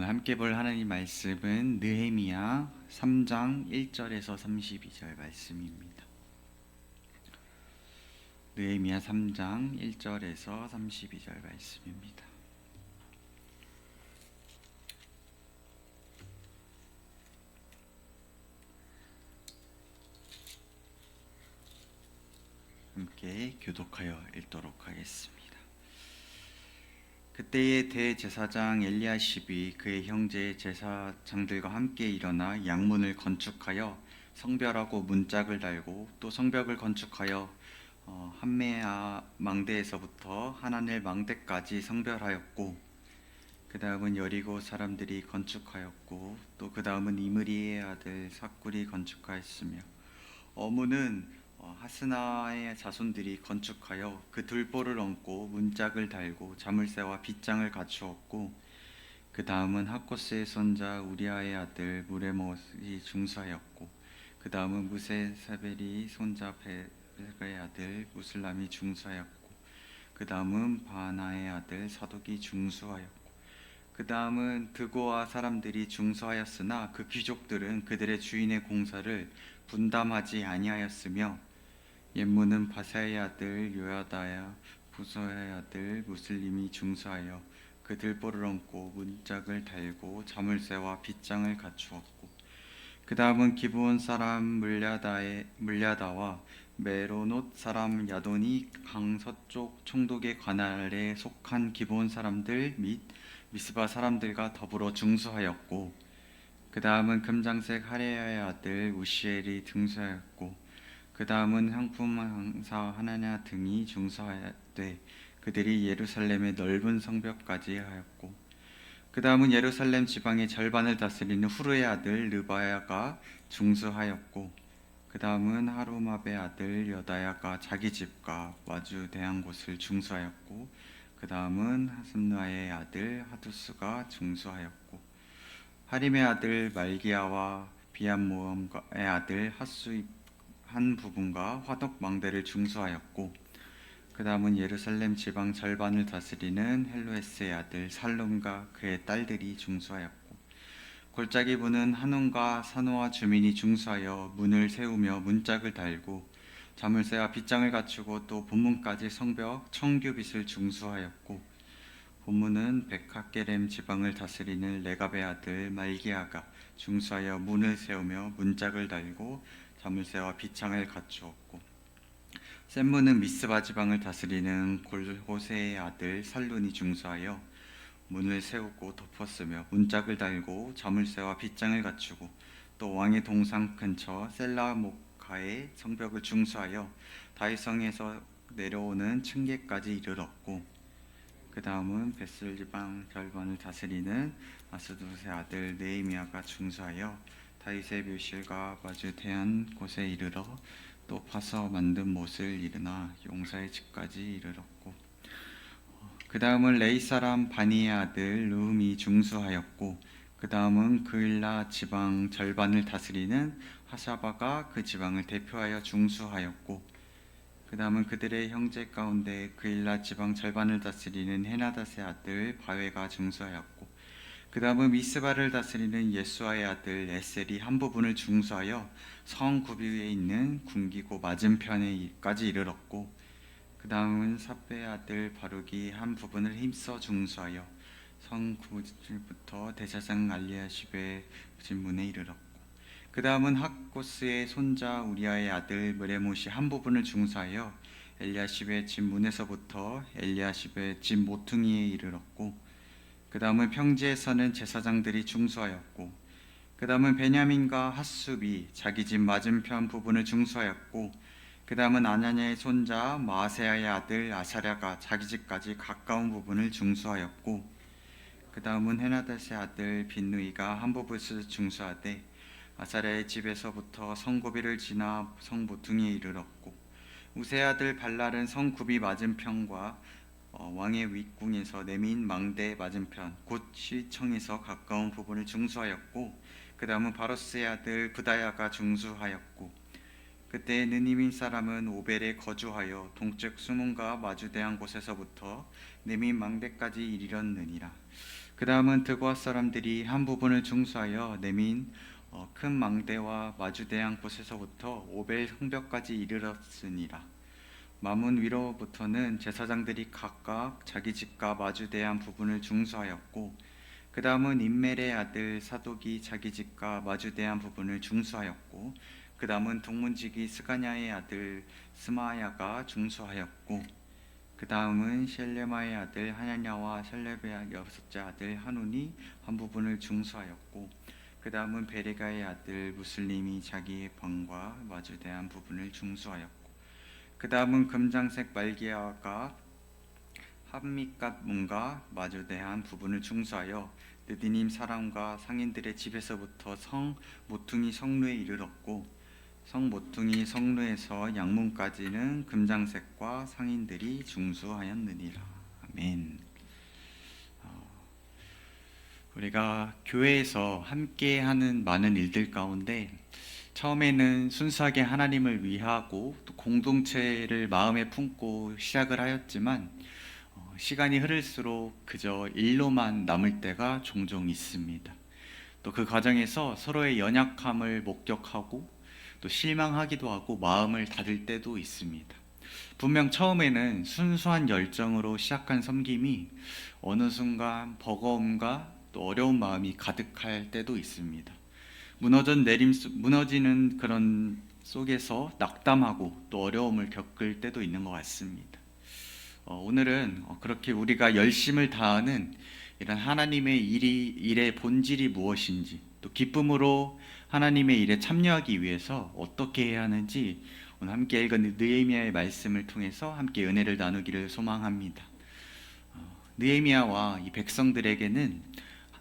오늘 함께 볼 하나님 말씀은 느헤미야 3장 1절에서 32절 말씀입니다. 느헤미야 3장 1절에서 32절 말씀입니다. 함께 교독하여 읽도록 하겠습니다. 그때의 대제사장 엘리야십이 그의 형제 제사장들과 함께 일어나 양문을 건축하여 성벽하고 문짝을 달고 또 성벽을 건축하여 어, 한메아 망대에서부터 하나넬 망대까지 성별하였고 그 다음은 여리고 사람들이 건축하였고 또 그 다음은 이므리의 아들 사꿀이 건축하였으며 어무는 어, 하스나의 자손들이 건축하여 그 들보를 얹고 문짝을 달고 자물쇠와 빗장을 갖추었고 그 다음은 하코스의 손자 우리아의 아들 무레못이 중사였고 그 다음은 무세사벨이 손자 베르의 아들 무슬람이 중사였고 그 다음은 바나의 아들 사독이 중수하였고 그 다음은 드고아 사람들이 중수하였으나 그 귀족들은 그들의 주인의 공사를 분담하지 아니하였으며 옛문은 바사의 아들 요야다야 부서의 아들 무슬림이 중사하여 그 들보를 얹고 문짝을 달고 자물쇠와 빗장을 갖추었고 그 다음은 기브온 사람 물야다의 물야다와 메로노 사람 야돈이 강서쪽 총독의 관할에 속한 기브온 사람들 및 미스바 사람들과 더불어 중수하였고 그 다음은 금장색 하레야의 아들 우시엘이 등수하였고 그 다음은 향품 항사 하나냐 등이 중사하되 그들이 예루살렘의 넓은 성벽까지 하였고 그 다음은 예루살렘 지방의 절반을 다스리는 후르의 아들 르바야가 중수하였고 그 다음은 하루마베 아들 여다야가 자기 집과 마주 대한 곳을 중수하였고 그 다음은 하슴나의 아들 하두스가 중수하였고 하림의 아들 말기야와 비암모험의 아들 하수 한 부분과 화덕 망대를 중수하였고 그 다음은 예루살렘 지방 절반을 다스리는 헬로에스의 아들 살룸과 그의 딸들이 중수하였고 골짜기 부는 한온과 산호와 주민이 중수하여 문을 세우며 문짝을 달고 자물쇠와 빗장을 갖추고 또 본문까지 성벽 청규빗을 중수하였고 본문은 백학게렘 지방을 다스리는 레갑의 아들 말기야가 중수하여 문을 세우며 문짝을 달고 자물쇠와 빗창을 갖추었고 샘문은 미스바 지방을 다스리는 골호세의 아들 살룬이 중수하여 문을 세우고 덮었으며 문짝을 달고 자물쇠와 빗장을 갖추고 또 왕의 동상 근처 셀라모카의 성벽을 중수하여 다윗성에서 내려오는 층계까지 이르렀고 그 다음은 베슬 지방 절반을 다스리는 아스두스의 아들 네이미아가 중수하여 다윗의 묘실과 마주 대한 곳에 이르러 또 파서 만든 못을 이르나 용사의 집까지 이르렀고 그 다음은 레이 사람 바니의 아들 르움이 중수하였고 그 다음은 그일라 지방 절반을 다스리는 하샤바가 그 지방을 대표하여 중수하였고 그 다음은 그들의 형제 가운데 그일라 지방 절반을 다스리는 헤나닷의 아들 바웨가 중수하였고 그 다음은 미스바를 다스리는 예수아의 아들 에셀이 한 부분을 중수하여 성 구비 위에 있는 군기고 맞은편에까지 이르렀고 그 다음은 사베의 아들 바룩이 한 부분을 힘써 중수하여 성 구부부터 대사장 알리아십의 진문에 이르렀고 그 다음은 학고스의 손자 우리아의 아들 무레못이 한 부분을 중수하여 엘리아십의 집 문에서부터 엘리아십의 집 모퉁이에 이르렀고 그 다음은 평지에서는 제사장들이 중수하였고 그 다음은 베냐민과 핫숲이 자기 집 맞은편 부분을 중수하였고 그 다음은 아냐냐의 손자 마세아의 아들 아사랴가 자기 집까지 가까운 부분을 중수하였고 그 다음은 헤나닷의 아들 빈누이가 한 부분을 중수하되 아사랴의 집에서부터 성고비를 지나 성모퉁이에 이르렀고 우세 아들 발랄은 성구비 맞은편과 어, 왕의 윗궁에서 내민 망대 맞은편 곧 시청에서 가까운 부분을 중수하였고 그 다음은 바로스의 아들 부다야가 중수하였고 그때 느니민 사람은 오벨에 거주하여 동쪽 수문과 마주대한 곳에서부터 내민 망대까지 이르렀느니라 그 다음은 드고아 사람들이 한 부분을 중수하여 내민 어, 큰 망대와 마주대양 곳에서부터 오벨 성벽까지 이르렀으니라. 마문 위로부터는 제사장들이 각각 자기 집과 마주대한 부분을 중수하였고 그 다음은 인멜의 아들 사독이 자기 집과 마주대한 부분을 중수하였고 그 다음은 동문지기 스가냐의 아들 스마야가 중수하였고 그 다음은 셀레마의 아들 하냐냐와 셀레베의 여섯째 아들 하눈이 한 부분을 중수하였고 그 다음은 베레가의 아들 무슬림이 자기의 방과 마주대한 부분을 중수하였고 그 다음은 금장색 말기야가 한밑갓 문과 마주대한 부분을 중수하여 느디님 사람과 상인들의 집에서부터 성 모퉁이 성루에 이르렀고 성 모퉁이 성루에서 양문까지는 금장색과 상인들이 중수하였느니라 아멘. 어, 우리가 교회에서 함께하는 많은 일들 가운데 처음에는 순수하게 하나님을 위하고 또 공동체를 마음에 품고 시작을 하였지만 어, 시간이 흐를수록 그저 일로만 남을 때가 종종 있습니다. 또 그 과정에서 서로의 연약함을 목격하고 또 실망하기도 하고 마음을 닫을 때도 있습니다. 분명 처음에는 순수한 열정으로 시작한 섬김이 어느 순간 버거움과 또 어려운 마음이 가득할 때도 있습니다. 무너진 내림 속- 무너지는 그런 속에서 낙담하고 또 어려움을 겪을 때도 있는 것 같습니다. 어, 오늘은 어, 그렇게 우리가 열심을 다하는 이런 하나님의 일이 일의 본질이 무엇인지 또 기쁨으로 하나님의 일에 참여하기 위해서 어떻게 해야 하는지 오늘 함께 읽은 느헤미야의 말씀을 통해서 함께 은혜를 나누기를 소망합니다. 어, 느헤미야와 이 백성들에게는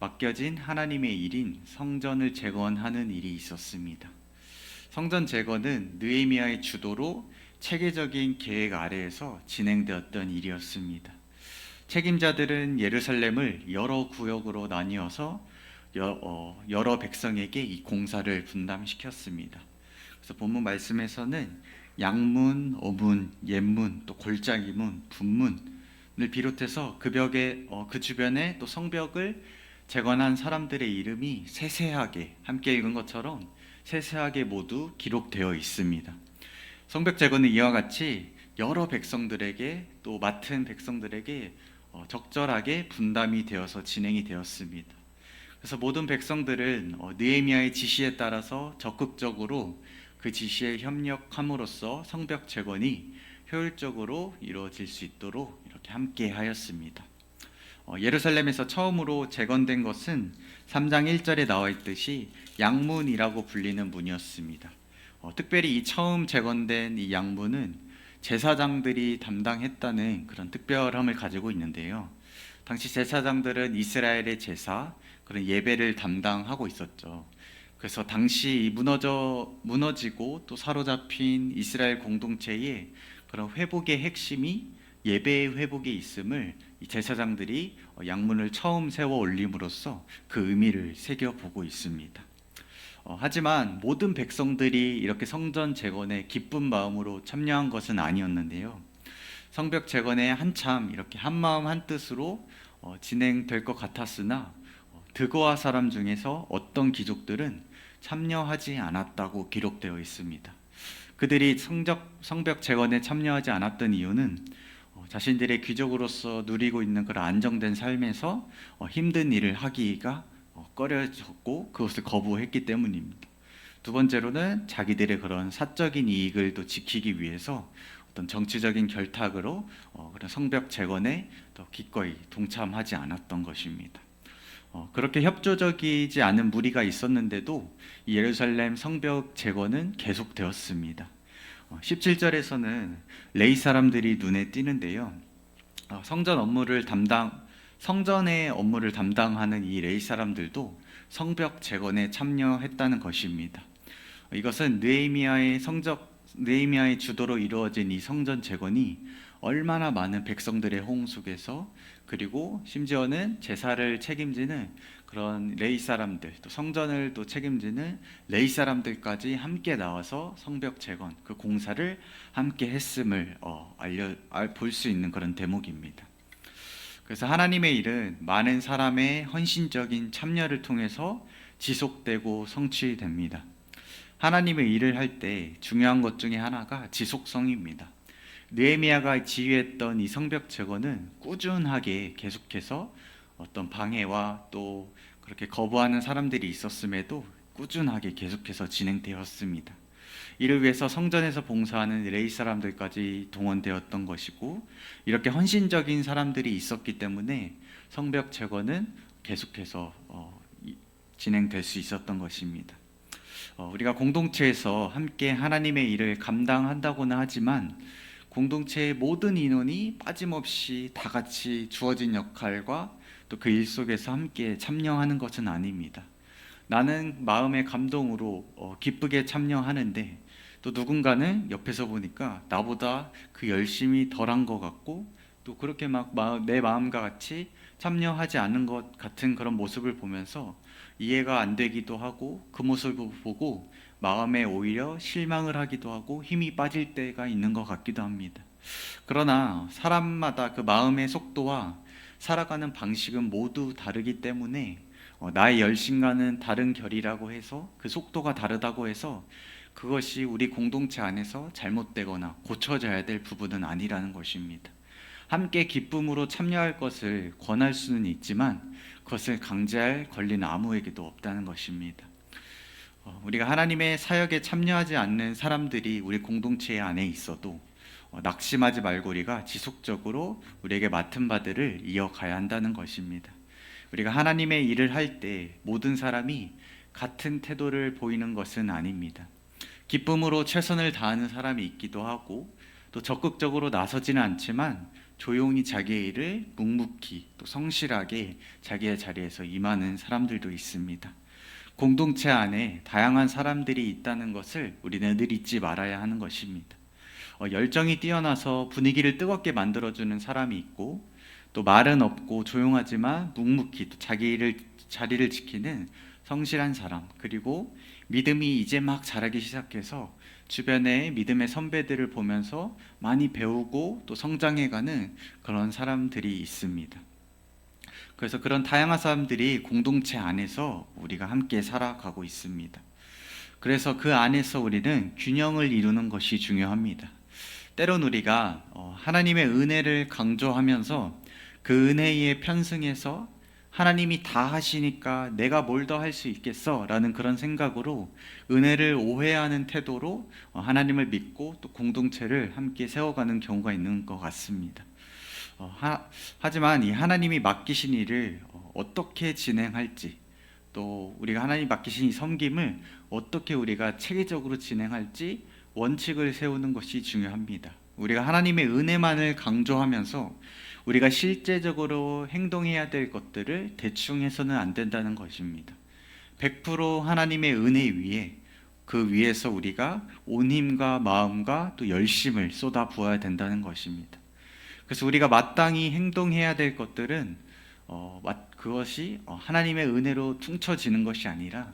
맡겨진 하나님의 일인 성전을 재건하는 일이 있었습니다. 성전 재건은 느헤미야의 주도로 체계적인 계획 아래에서 진행되었던 일이었습니다. 책임자들은 예루살렘을 여러 구역으로 나뉘어서 여- 어, 여러 백성에게 이 공사를 분담시켰습니다. 그래서 본문 말씀에서는 양문, 어문, 옛문, 또 골짜기문, 분문을 비롯해서 그 벽에 어, 그 주변에 또 성벽을 재건한 사람들의 이름이 세세하게 함께 읽은 것처럼 세세하게 모두 기록되어 있습니다. 성벽 재건은 이와 같이 여러 백성들에게 또 맡은 백성들에게 어, 적절하게 분담이 되어서 진행이 되었습니다. 그래서 모든 백성들은 어, 느헤미야의 지시에 따라서 적극적으로 그 지시에 협력함으로써 성벽 재건이 효율적으로 이루어질 수 있도록 이렇게 함께 하였습니다. 어, 예루살렘에서 처음으로 재건된 것은 3장 1절에 나와 있듯이 양문이라고 불리는 문이었습니다. 어, 특별히 이 처음 재건된 이 양문은 제사장들이 담당했다는 그런 특별함을 가지고 있는데요. 당시 제사장들은 이스라엘의 제사, 그런 예배를 담당하고 있었죠. 그래서 당시 이 무너져 무너지고 또 사로잡힌 이스라엘 공동체의 그런 회복의 핵심이 예배의 회복에 있음을 이 제사장들이 어, 양문을 처음 세워 올림으로써 그 의미를 새겨 보고 있습니다. 어, 하지만 모든 백성들이 이렇게 성전 재건에 기쁜 마음으로 참여한 것은 아니었는데요. 성벽 재건에 한참 이렇게 한 마음 한 뜻으로 어, 진행될 것 같았으나 어, 드고아 사람 중에서 어떤 귀족들은 참여하지 않았다고 기록되어 있습니다. 그들이 성적, 성벽 재건에 참여하지 않았던 이유는 어, 자신들의 귀족으로서 누리고 있는 그런 안정된 삶에서 어, 힘든 일을 하기가 어, 꺼려졌고 그것을 거부했기 때문입니다. 두 번째로는 자기들의 그런 사적인 이익을 또 지키기 위해서 어떤 정치적인 결탁으로 어, 그런 성벽 재건에 더 기꺼이 동참하지 않았던 것입니다. 어, 그렇게 협조적이지 않은 무리가 있었는데도 이 예루살렘 성벽 재건은 계속되었습니다. 어, 17절에서는 레이 사람들이 눈에 띄는데요. 어, 성전 업무를 담당 성전의 업무를 담당하는 이 레이 사람들도 성벽 재건에 참여했다는 것입니다. 어, 이것은 느헤미야의 성적 느헤미야의 주도로 이루어진 이 성전 재건이 얼마나 많은 백성들의 호응 속에서 그리고 심지어는 제사를 책임지는 그런 레이 사람들 또 성전을 또 책임지는 레이 사람들까지 함께 나와서 성벽 재건 그 공사를 함께 했음을 어, 알려 볼 수 있는 그런 대목입니다. 그래서 하나님의 일은 많은 사람의 헌신적인 참여를 통해서 지속되고 성취됩니다. 하나님의 일을 할 때 중요한 것 중에 하나가 지속성입니다. 느헤미야가 지휘했던 이 성벽 제거는 꾸준하게 계속해서 어떤 방해와 또 그렇게 거부하는 사람들이 있었음에도 꾸준하게 계속해서 진행되었습니다. 이를 위해서 성전에서 봉사하는 레이 사람들까지 동원되었던 것이고 이렇게 헌신적인 사람들이 있었기 때문에 성벽 제거는 계속해서 어, 이- 진행될 수 있었던 것입니다. 어, 우리가 공동체에서 함께 하나님의 일을 감당한다고는 하지만 공동체의 모든 인원이 빠짐없이 다 같이 주어진 역할과 또 그 일 속에서 함께 참여하는 것은 아닙니다. 나는 마음의 감동으로 어, 기쁘게 참여하는데 또 누군가는 옆에서 보니까 나보다 그 열심히 덜한 것 같고 또 그렇게 막 내 마음과 같이 참여하지 않는 것 같은 그런 모습을 보면서 이해가 안 되기도 하고 그 모습을 보고 마음에 오히려 실망을 하기도 하고 힘이 빠질 때가 있는 것 같기도 합니다. 그러나 사람마다 그 마음의 속도와 살아가는 방식은 모두 다르기 때문에 어, 나의 열심과는 다른 결이라고 해서 그 속도가 다르다고 해서 그것이 우리 공동체 안에서 잘못되거나 고쳐져야 될 부분은 아니라는 것입니다. 함께 기쁨으로 참여할 것을 권할 수는 있지만 그것을 강제할 권리는 아무에게도 없다는 것입니다. 어, 우리가 하나님의 사역에 참여하지 않는 사람들이 우리 공동체 안에 있어도 어, 낙심하지 말고 우리가 지속적으로 우리에게 맡은 바들을 이어가야 한다는 것입니다. 우리가 하나님의 일을 할 때 모든 사람이 같은 태도를 보이는 것은 아닙니다. 기쁨으로 최선을 다하는 사람이 있기도 하고 또 적극적으로 나서지는 않지만 조용히 자기의 일을 묵묵히 또 성실하게 자기의 자리에서 임하는 사람들도 있습니다. 공동체 안에 다양한 사람들이 있다는 것을 우리는 늘 잊지 말아야 하는 것입니다. 어, 열정이 뛰어나서 분위기를 뜨겁게 만들어주는 사람이 있고 또 말은 없고 조용하지만 묵묵히 또 자기 일을 자리를 지키는 성실한 사람 그리고 믿음이 이제 막 자라기 시작해서 주변의 믿음의 선배들을 보면서 많이 배우고 또 성장해가는 그런 사람들이 있습니다. 그래서 그런 다양한 사람들이 공동체 안에서 우리가 함께 살아가고 있습니다. 그래서 그 안에서 우리는 균형을 이루는 것이 중요합니다. 때론 우리가 어, 하나님의 은혜를 강조하면서 그 은혜에 편승해서 하나님이 다 하시니까 내가 뭘 더 할 수 있겠어 라는 그런 생각으로 은혜를 오해하는 태도로 어, 하나님을 믿고 또 공동체를 함께 세워가는 경우가 있는 것 같습니다. 어, 하, 하지만 이 하나님이 맡기신 일을 어, 어떻게 진행할지 또 우리가 하나님 맡기신 이 섬김을 어떻게 우리가 체계적으로 진행할지 원칙을 세우는 것이 중요합니다. 우리가 하나님의 은혜만을 강조하면서 우리가 실제적으로 행동해야 될 것들을 대충 해서는 안 된다는 것입니다. 100% 하나님의 은혜 위에 그 위에서 우리가 온 힘과 마음과 또 열심을 쏟아 부어야 된다는 것입니다. 그래서 우리가 마땅히 행동해야 될 것들은 어, 그것이 어, 하나님의 은혜로 퉁쳐지는 것이 아니라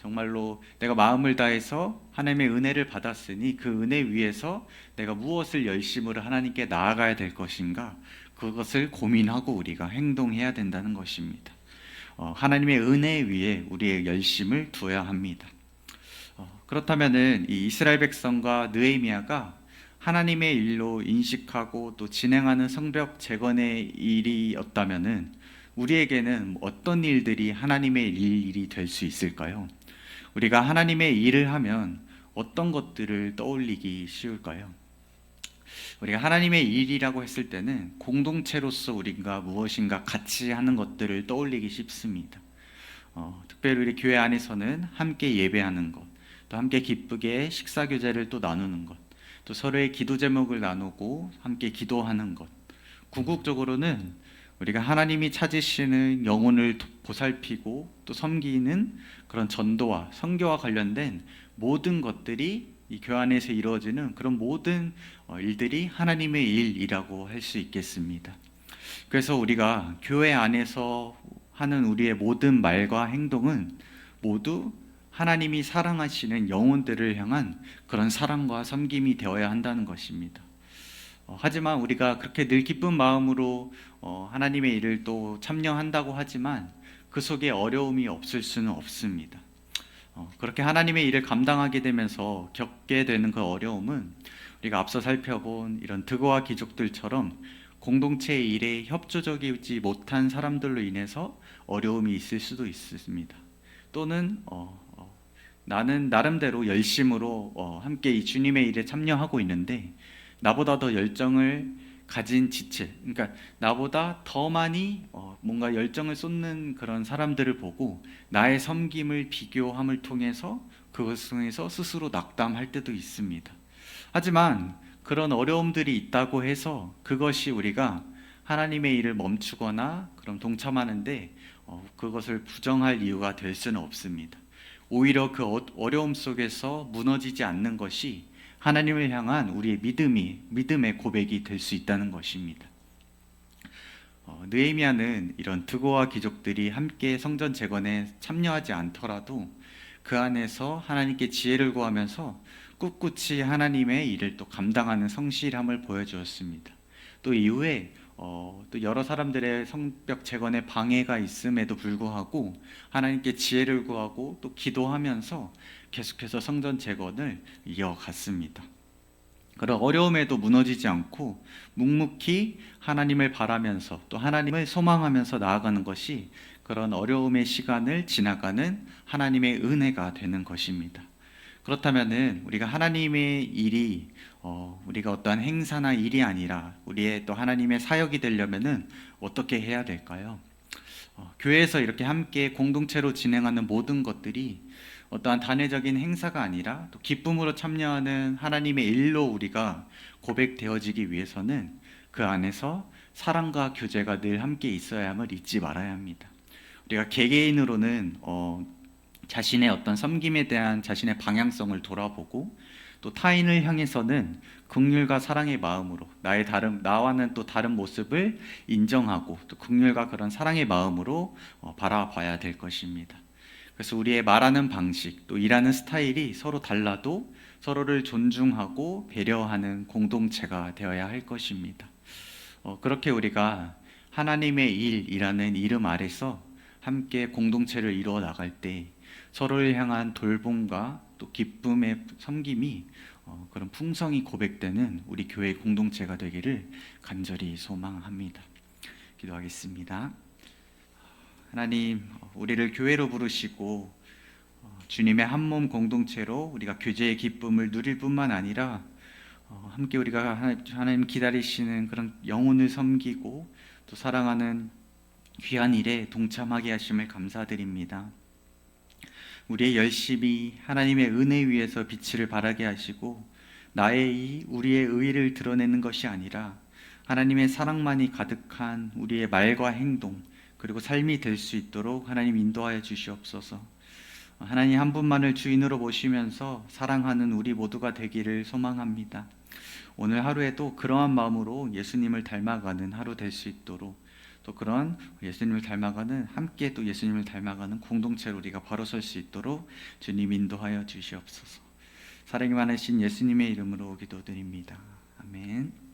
정말로 내가 마음을 다해서 하나님의 은혜를 받았으니 그 은혜 위에서 내가 무엇을 열심으로 하나님께 나아가야 될 것인가 그것을 고민하고 우리가 행동해야 된다는 것입니다. 어, 하나님의 은혜 위에 우리의 열심을 두어야 합니다. 어, 그렇다면은 이 이스라엘 백성과 느헤미야가 하나님의 일로 인식하고 또 진행하는 성벽 재건의 일이었다면은 우리에게는 어떤 일들이 하나님의 일이 될 수 있을까요? 우리가 하나님의 일을 하면 어떤 것들을 떠올리기 쉬울까요? 우리가 하나님의 일이라고 했을 때는 공동체로서 우리가 무엇인가 같이 하는 것들을 떠올리기 쉽습니다. 어, 특별히 우리 교회 안에서는 함께 예배하는 것, 또 함께 기쁘게 식사 교제를 또 나누는 것, 또 서로의 기도 제목을 나누고 함께 기도하는 것. 궁극적으로는 우리가 하나님이 찾으시는 영혼을 보살피고 또 섬기는 그런 전도와 선교와 관련된 모든 것들이 이 교환에서 이루어지는 그런 모든 어, 일들이 하나님의 일이라고 할 수 있겠습니다. 그래서 우리가 교회 안에서 하는 우리의 모든 말과 행동은 모두 하나님이 사랑하시는 영혼들을 향한 그런 사랑과 섬김이 되어야 한다는 것입니다. 어, 하지만 우리가 그렇게 늘 기쁜 마음으로 어, 하나님의 일을 또 참여한다고 하지만 그 속에 어려움이 없을 수는 없습니다. 어, 그렇게 하나님의 일을 감당하게 되면서 겪게 되는 그 어려움은 우리가 앞서 살펴본 이런 드고와 귀족들처럼 공동체의 일에 협조적이지 못한 사람들로 인해서 어려움이 있을 수도 있습니다. 또는 어, 어, 나는 나름대로 열심으로 어, 함께 이 주님의 일에 참여하고 있는데 나보다 더 열정을 가진 지체, 그러니까 나보다 더 많이 어, 뭔가 열정을 쏟는 그런 사람들을 보고 나의 섬김을 비교함을 통해서 그것을 통해서 스스로 낙담할 때도 있습니다. 하지만 그런 어려움들이 있다고 해서 그것이 우리가 하나님의 일을 멈추거나 그럼 동참하는데 어, 그것을 부정할 이유가 될 수는 없습니다. 오히려 그 어- 어려움 속에서 무너지지 않는 것이 하나님을 향한 우리의 믿음이 믿음의 고백이 될 수 있다는 것입니다. 어, 느헤미야는 이런 드고와 귀족들이 함께 성전 재건에 참여하지 않더라도 그 안에서 하나님께 지혜를 구하면서 꿋꿋이 하나님의 일을 또 감당하는 성실함을 보여주었습니다. 또 이후에 어, 또 여러 사람들의 성벽 재건에 방해가 있음에도 불구하고 하나님께 지혜를 구하고 또 기도하면서 계속해서 성전 재건을 이어갔습니다. 그런 어려움에도 무너지지 않고 묵묵히 하나님을 바라면서 또 하나님을 소망하면서 나아가는 것이 그런 어려움의 시간을 지나가는 하나님의 은혜가 되는 것입니다. 그렇다면은 우리가 하나님의 일이 어, 우리가 어떠한 행사나 일이 아니라 우리의 또 하나님의 사역이 되려면은 어떻게 해야 될까요? 어, 교회에서 이렇게 함께 공동체로 진행하는 모든 것들이 어떠한 단회적인 행사가 아니라 또 기쁨으로 참여하는 하나님의 일로 우리가 고백되어지기 위해서는 그 안에서 사랑과 교제가 늘 함께 있어야 함을 잊지 말아야 합니다. 우리가 개개인으로는 어, 자신의 어떤 섬김에 대한 자신의 방향성을 돌아보고 또 타인을 향해서는 긍휼과 사랑의 마음으로 나의 다른 나와는 또 다른 모습을 인정하고 또 긍휼과 그런 사랑의 마음으로 어, 바라봐야 될 것입니다. 그래서 우리의 말하는 방식 또 일하는 스타일이 서로 달라도 서로를 존중하고 배려하는 공동체가 되어야 할 것입니다. 어, 그렇게 우리가 하나님의 일이라는 이름 아래서 함께 공동체를 이루어 나갈 때 서로를 향한 돌봄과 또 기쁨의 섬김이 어, 그런 풍성이 고백되는 우리 교회 공동체가 되기를 간절히 소망합니다. 기도하겠습니다. 하나님, 우리를 교회로 부르시고 어, 주님의 한 몸 공동체로 우리가 교제의 기쁨을 누릴 뿐만 아니라 어, 함께 우리가 하나- 하나님 기다리시는 그런 영혼을 섬기고 또 사랑하는 귀한 일에 동참하게 하심을 감사드립니다. 우리의 열심이 하나님의 은혜 위에서 빛을 발하게 하시고 나의 이 우리의 의를 드러내는 것이 아니라 하나님의 사랑만이 가득한 우리의 말과 행동 그리고 삶이 될 수 있도록 하나님 인도하여 주시옵소서. 하나님 한 분만을 주인으로 모시면서 사랑하는 우리 모두가 되기를 소망합니다. 오늘 하루에도 그러한 마음으로 예수님을 닮아가는 하루 될 수 있도록 또 그런 예수님을 닮아가는 함께 또 예수님을 닮아가는 공동체로 우리가 바로 설 수 있도록 주님 인도하여 주시옵소서. 사랑이 많으신 예수님의 이름으로 기도드립니다. 아멘.